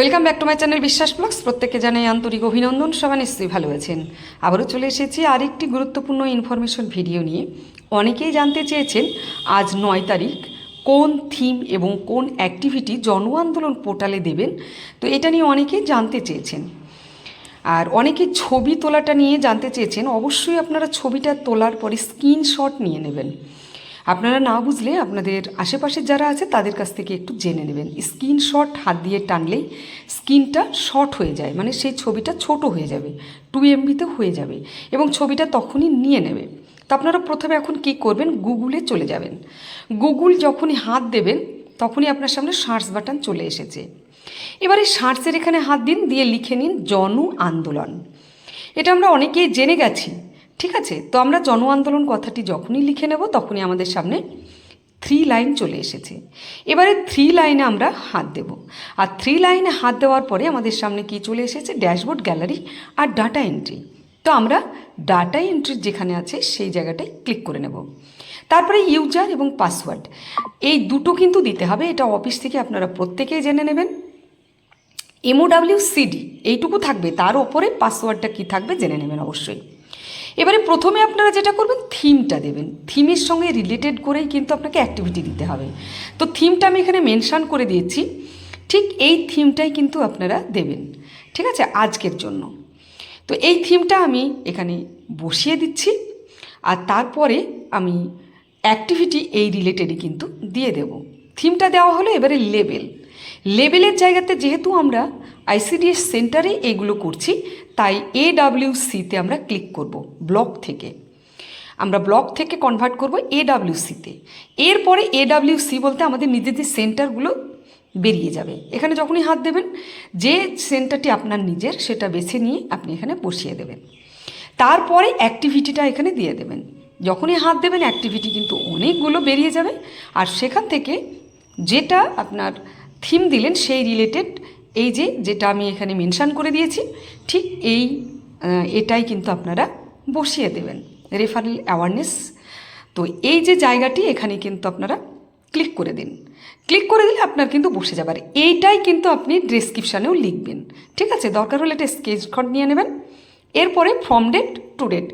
Welcome back to my channel Biswas vlogs প্রত্যেককে জানাই আন্তরিক অভিনন্দন, সবাই নিশ্চয়ই ভালো আছেন। আবারও চলে এসেছি আরেকটি গুরুত্বপূর্ণ ইনফরমেশন ভিডিও নিয়ে। অনেকেই জানতে চেয়েছেন, আজ নয় তারিখ, কোন থিম এবং কোন অ্যাক্টিভিটি জন আন্দোলন পোর্টালে দেবেন? তো এটা নিয়ে অনেকেই জানতে চেয়েছেন। আর অনেকে ছবি তোলাটা নিয়ে জানতে চেয়েছেন, অবশ্যই আপনারা ছবিটা তোলার পরে স্ক্রিনশট নিয়ে নেবেন। আপনারা না বুঝলে আপনাদের আশেপাশে যারা আছে, তাদের কাছ থেকে একটু জেনে নেবেন। স্ক্রিনশট হাত দিয়ে টানলেই স্ক্রিনটা শর্ট হয়ে যায় মানে সেই ছবিটা ছোট হয়ে যাবে, টু এমবিতে হয়ে যাবে এবং ছবিটা তখনই নিয়ে নেবে। তো আপনারা প্রথমে এখন কি করবেন? গুগলে চলে যাবেন। গুগল যখনই হাত দেবেন, তখনই আপনার সামনে সার্চ বাটন চলে এসেছে। এবারে সার্চের এখানে হাত দিন, দিয়ে লিখে নিন, জন আন্দোলন। এটা আমরা অনেকেই জেনে গেছি। ঠিক আছে? তো আমরা জন আন্দোলন কথাটি যখনই লিখে নেব, তখনই আমাদের সামনে থ্রি লাইন চলে এসেছে। এবারে থ্রি লাইনে আমরা হাত দেব। আর থ্রি লাইনে হাত দেওয়ার পরে আমাদের সামনে কি চলে এসেছে? ড্যাশবোর্ড গ্যালারি আর ডাটা এন্ট্রি। তো আমরা ডাটা এন্ট্রি যেখানে আছে সেই জায়গাটায় ক্লিক করে নেব। তারপরে ইউজার এবং পাসওয়ার্ড। এই দুটো কিন্তু দিতে হবে, এটা অফিস থেকে আপনারা প্রত্যেকেই জেনে নেবেন। এমওডাব্লিউ সিডি এইটুকু থাকবে, তার ওপরে পাসওয়ার্ডটা কি থাকবে জেনে নেবেন অবশ্যই। এবারে প্রথমে আপনারা যেটা করবেন থিমটা দেবেন। থিমের সঙ্গে রিলেটেড করেই কিন্তু আপনাকে অ্যাক্টিভিটি দিতে হবে। তো থিমটা আমি এখানে মেনশান করে দিয়েছি। ঠিক এই থিমটাই কিন্তু আপনারা দেবেন। ঠিক আছে? আজকের জন্য। তো এই থিমটা আমি এখানে বসিয়ে দিচ্ছি। আর তারপরে আমি অ্যাক্টিভিটি এই রিলেটেডই কিন্তু দিয়ে দেব। থিমটা দেওয়া হলো এবারে লেবেল লেবেলের জায়গাতে যেহেতু আমরা আইসিডিএস সেন্টারে এগুলো করছি, তাই এ সিতে আমরা ক্লিক করব, ব্লক থেকে। আমরা ব্লক থেকে কনভার্ট করব এ সিতে এরপরে এ সি বলতে আমাদের নিজেদের সেন্টারগুলো বেরিয়ে যাবে। এখানে যখনই হাত দেবেন, যে সেন্টারটি আপনার নিজের, সেটা বেছে নিয়ে আপনি এখানে বসিয়ে দেবেন। তারপরে অ্যাক্টিভিটিটা এখানে দিয়ে দেবেন। যখনই হাত দেবেন, অ্যাক্টিভিটি কিন্তু অনেকগুলো বেরিয়ে যাবে। আর সেখান থেকে যেটা আপনার থিম দিলেন, সেই রিলেটেড এই যে, যেটা আমি এখানে মেনশান করে দিয়েছি, ঠিক এই এটাই কিন্তু আপনারা বসিয়ে দেবেন রেফারেল অ্যাওয়ারনেস তো এই যে জায়গাটি, এখানে কিন্তু আপনারা ক্লিক করে দিন। ক্লিক করে দিলে আপনার কিন্তু বসে যাবে। আর এইটাই কিন্তু আপনি ডেসক্রিপশানেও লিখবেন, ঠিক আছে? দরকার হলে একটা স্কেচখট নিয়ে নেবেন। এরপরে ফ্রম ডেট টু ডেট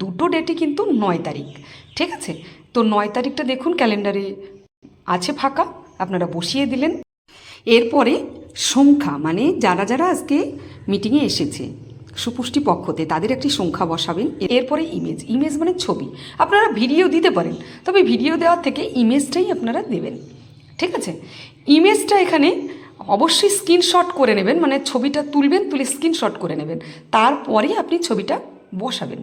দুটো ডেটই কিন্তু নয় তারিখ, ঠিক আছে? তো নয় তারিখটা দেখুন, ক্যালেন্ডারে আছে ফাঁকা, আপনারা বসিয়ে দিলেন। এরপরে সংখ্যা মানে যারা যারা আজকে মিটিংয়ে এসেছে, সুপুষ্টি পক্ষতে তাদের একটি সংখ্যা বসাবেন। এরপরে ইমেজ ইমেজ মানে ছবি। আপনারা ভিডিও দিতে পারেন, তবে ভিডিও দেওয়ার থেকে ইমেজটাই আপনারা দেবেন। ঠিক আছে? ইমেজটা এখানে অবশ্যই স্ক্রিনশট করে নেবেন মানে ছবিটা তুলবেন, তুলে স্ক্রিনশট করে নেবেন। তারপরে আপনি ছবিটা বসাবেন।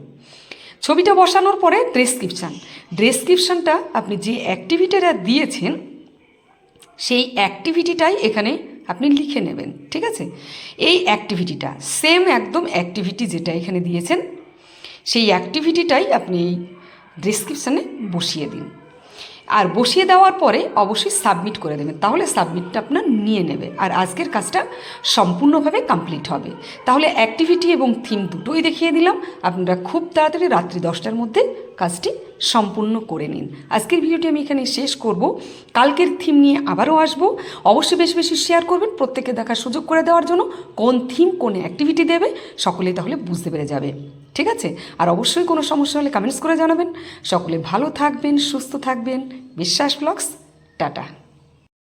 ছবিটা বসানোর পরে ডেসক্রিপশান ডেসক্রিপশানটা আপনি যে অ্যাক্টিভিটিটা দিয়েছেন সেই অ্যাক্টিভিটিটাই এখানে আপনি লিখে নেবেন, ঠিক আছে? এই অ্যাক্টিভিটিটা সেম একদম অ্যাক্টিভিটি যেটা এখানে দিয়েছেন, সেই অ্যাক্টিভিটিটাই আপনি এই ডিসক্রিপশানে বসিয়ে দিন। আর বসিয়ে দেওয়ার পরে অবশ্যই সাবমিট করে দেবেন। তাহলে সাবমিটটা আপনার নিয়ে নেবে। আর আজকের কাজটা সম্পূর্ণভাবে কমপ্লিট হবে। তাহলে অ্যাক্টিভিটি এবং থিম দুটোই দেখিয়ে দিলাম। আপনারা খুব তাড়াতাড়ি রাত্রি দশটার মধ্যে কাজটি সম্পূর্ণ করে নিন। আজকের ভিডিওটি আমি এখানে শেষ করব। কালকের থিম নিয়ে আবারও আসব। অবশ্যই বেশি বেশি শেয়ার করবেন। প্রত্যেকে দেখার সুযোগ করে দেওয়ার জন্য কোন থিম কোন অ্যাক্টিভিটি দেবে, সকলেই তাহলে বুঝতে পেরে যাবে। ঠিক আছে? আর অবশ্যই কোনো সমস্যা হলে কমেন্টস করে জানাবেন। সকলে ভালো থাকবেন, সুস্থ থাকবেন। বিশ্বাস ব্লগস, টাটা।